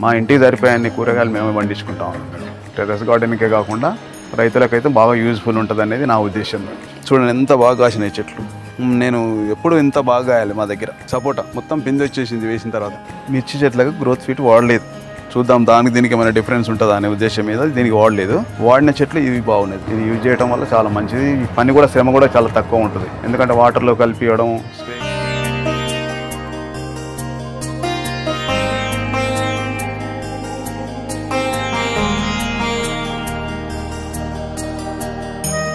మా ఇంటికి సరిపోయే అన్ని కూరగాయలు మేమే పండించుకుంటాం. టెర్రస్ గార్డెన్కే కాకుండా రైతులకైతే బాగా యూజ్ఫుల్ ఉంటుంది అనేది నా ఉద్దేశం. చూడండి ఎంత బాగా కాసినాయి చెట్లు. నేను ఎప్పుడు ఇంత బాగా కాయాలి మా దగ్గర. సపోటా మొత్తం పిండి వచ్చేసింది వేసిన తర్వాత. మిర్చి చెట్లకు గ్రోత్ ఫీట్ వాడలేదు. చూద్దాం దానికి దీనికి ఏమైనా డిఫరెన్స్ ఉంటుందా అనే ఉద్దేశం మీద దీనికి వాడలేదు. వాడిన చెట్లు ఇవి బాగున్నాయి. ఇది యూజ్ చేయడం వల్ల చాలా మంచిది. పని కూడా శ్రమ కూడా చాలా తక్కువ ఉంటుంది. ఎందుకంటే వాటర్లో కలిపియడం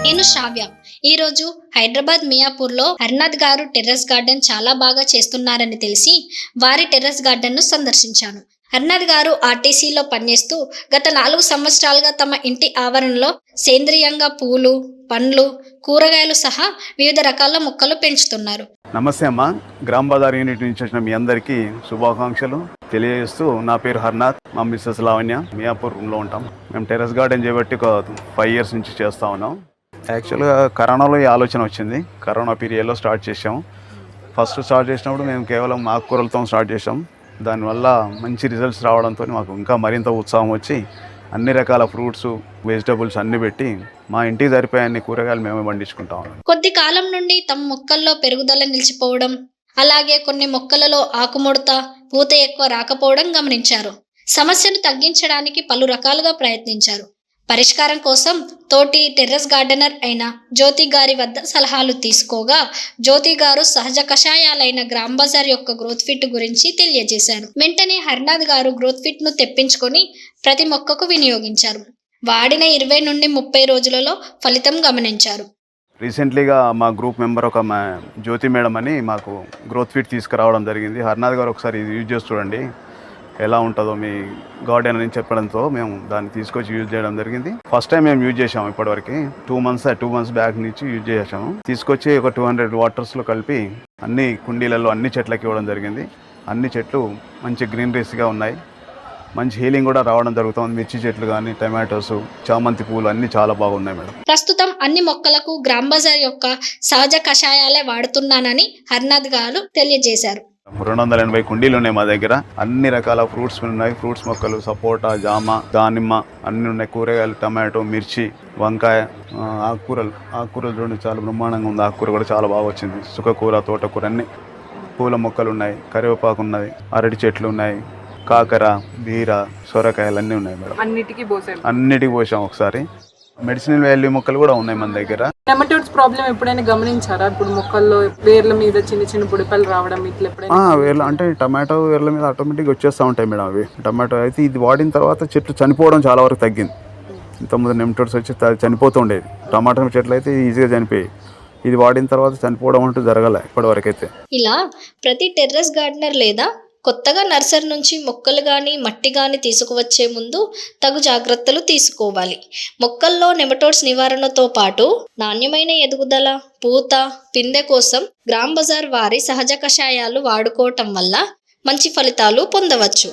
నేను శ్రావ్య. ఈరోజు హైదరాబాద్ మియాపూర్లో హర్నాథ్ గారు టెర్రస్ గార్డెన్ చాలా బాగా చేస్తున్నారని తెలిసి వారి టెర్రస్ గార్డెన్ను సందర్శించాను. హర్నాథ్ గారు ఆర్టీసీలో పనిచేస్తూ గత నాలుగు సంవత్సరాలుగా తమ ఇంటి ఆవరణలో సేంద్రియంగా పూలు పండ్లు కూరగాయలు సహా వివిధ రకాల మొక్కలు పెంచుతున్నారు. నమస్తే అమ్మ. గ్రామ్ బజార్ యూనిట్ నుంచి వచ్చిన మీ అందరికీ శుభాకాంక్షలు తెలియజేస్తూ నా పేరు హర్నాథ్. మా మిస్సెస్ లావణ్య. మియాపూర్ రూమ్లో ఉంటాం. మేము టెర్రస్ గార్డెన్ చేపట్టి ఒక ఫైవ్ ఇయర్స్ నుంచి చేస్తూ ఉన్నాం. యాక్చువల్గా కరోనాలో ఈ ఆలోచన వచ్చింది. కరోనా పీరియడ్లో స్టార్ట్ చేసాము ఫస్ట్ స్టార్ట్ చేసినప్పుడు మేము కేవలం ఆకుకూరలతో స్టార్ట్ చేసాం దానివల్ల మంచి రిజల్ట్స్ రావడంతో మాకు ఇంకా మరింత ఉత్సాహం వచ్చి అన్ని రకాల ఫ్రూట్స్ వెజిటబుల్స్ అన్ని పెట్టి మా ఇంటికి సరిపోయే అన్ని కూరగాయలు మేమే పండించుకుంటాం. కొద్ది కాలం నుండి తమ మొక్కల్లో పెరుగుదల నిలిచిపోవడం అలాగే కొన్ని మొక్కలలో ఆకుముడత పూత ఎక్కువ రాకపోవడం గమనించారు. సమస్యను తగ్గించడానికి పలు రకాలుగా ప్రయత్నించారు. పరిష్కారం కోసం తోటి టెర్రస్ గార్డెనర్ అయిన జ్యోతి గారి వద్ద సలహాలు తీసుకోగా జ్యోతి గారు సహజ కషాయాలైన గ్రామ్ బజార్ యొక్క గ్రోత్ ఫిట్ గురించి తెలియజేశారు. వెంటనే హర్నాథ్ గారు గ్రోత్ ఫిట్ను తెప్పించుకొని ప్రతి మొక్కకు వినియోగించారు. వాడిన ఇరవై నుండి ముప్పై రోజులలో ఫలితం గమనించారు. రీసెంట్లీగా మా గ్రూప్ మెంబర్ ఒక మా జ్యోతి మేడం అని మాకు గ్రోత్ ఫిట్ తీసుకురావడం జరిగింది. హర్నాథ్ గారు ఒకసారి ఇది యూజ్ చేసి చూడండి. ఎలా ఉంటుందో మీ గార్డెన్ అని చెప్పడంతో మేము దాన్ని తీసుకొచ్చి యూజ్ చేయడం జరిగింది. ఫస్ట్ టైం మేము యూజ్ చేసాము ఇప్పటివరకు. Two months two months back నుంచి యూజ్ చేసాము తీసుకొచ్చి ఒక టూ హండ్రెడ్ వాటర్స్లో కలిపి అన్ని కుండీలలో అన్ని చెట్లకి ఇవ్వడం జరిగింది. అన్ని చెట్లు మంచి గ్రీనరీస్గా ఉన్నాయి. మంచి హీలింగ్ కూడా రావడం జరుగుతుంది. మిర్చి చెట్లు కానీ టమాటోస్ చామంతి పూలు అన్నీ చాలా బాగున్నాయి మేడం. ప్రస్తుతం అన్ని మొక్కలకు గ్రామ్ బజార్ యొక్క సహజ కషాయాలే వాడుతున్నానని హర్నాథ్ గారు తెలియజేశారు. రెండు వందల ఎనభై కుండీలు ఉన్నాయి మా దగ్గర. అన్ని రకాల ఫ్రూట్స్ ఉన్నాయి. ఫ్రూట్స్ మొక్కలు సపోటా జామ దానిమ్మ అన్ని ఉన్నాయి. కూరగాయలు టమాటో మిర్చి వంకాయ ఆకుకూరలు. ఆకుకూరలు చూడండి చాలా బ్రహ్మాండంగా ఉంది. ఆకుకూర కూడా చాలా బాగా వచ్చింది. సుఖకూర తోటకూర అన్ని పూల మొక్కలు ఉన్నాయి. కరివేపాకు ఉన్నది. అరటి చెట్లు ఉన్నాయి. కాకర బీర సొరకాయలు అన్నీ ఉన్నాయి మేడం. అన్నిటికీ పోసారు అన్నిటికి పోసాం ఒకసారి. మెడిసినల్ వాల్యూ మొక్కలు కూడా ఉన్నాయి మన దగ్గర. నెమటోడ్స్ ప్రాబ్లం ఎప్పుడైనా గమనించారా? ఇప్పుడు మొక్కల్లో వేర్ల మీద చిన్న చిన్న బుడిపలు రావడం ఇట్లా ఎప్పుడైనా? ఆ, వేర్ల అంటే టమాటో వేర్ల మీద ఆటోమేటిక్గా వచ్చేస్తూ ఉంటాయి మేడం అవి. టమాటో అయితే ఇది వాడిన తర్వాత చెట్లు చనిపోవడం చాలా వరకు తగ్గింది. ఇంతకుముందు నెమటోడ్స్ వచ్చి త- చనిపోతూ ఉండేది టమాటో చెట్లు అయితే ఈజీగా చనిపోయాయి. ఇది వాడిన తర్వాత చనిపోవడం అంటూ జరగలే ఇప్పటివరకు అయితే ఇలా ప్రతి టెర్రస్ గార్డెనర్ లేదా కొత్తగా నర్సరీ నుంచి మొక్కలు కానీ మట్టి కానీ తీసుకువచ్చే ముందు తగు జాగ్రత్తలు తీసుకోవాలి. మొక్కల్లో నెమటోడ్స్ నివారణతో పాటు నాణ్యమైన ఎదుగుదల పూత పిందె కోసం గ్రామ్ బజార్ వారి సహజ కషాయాలు వాడుకోవటం వల్ల మంచి ఫలితాలు పొందవచ్చు.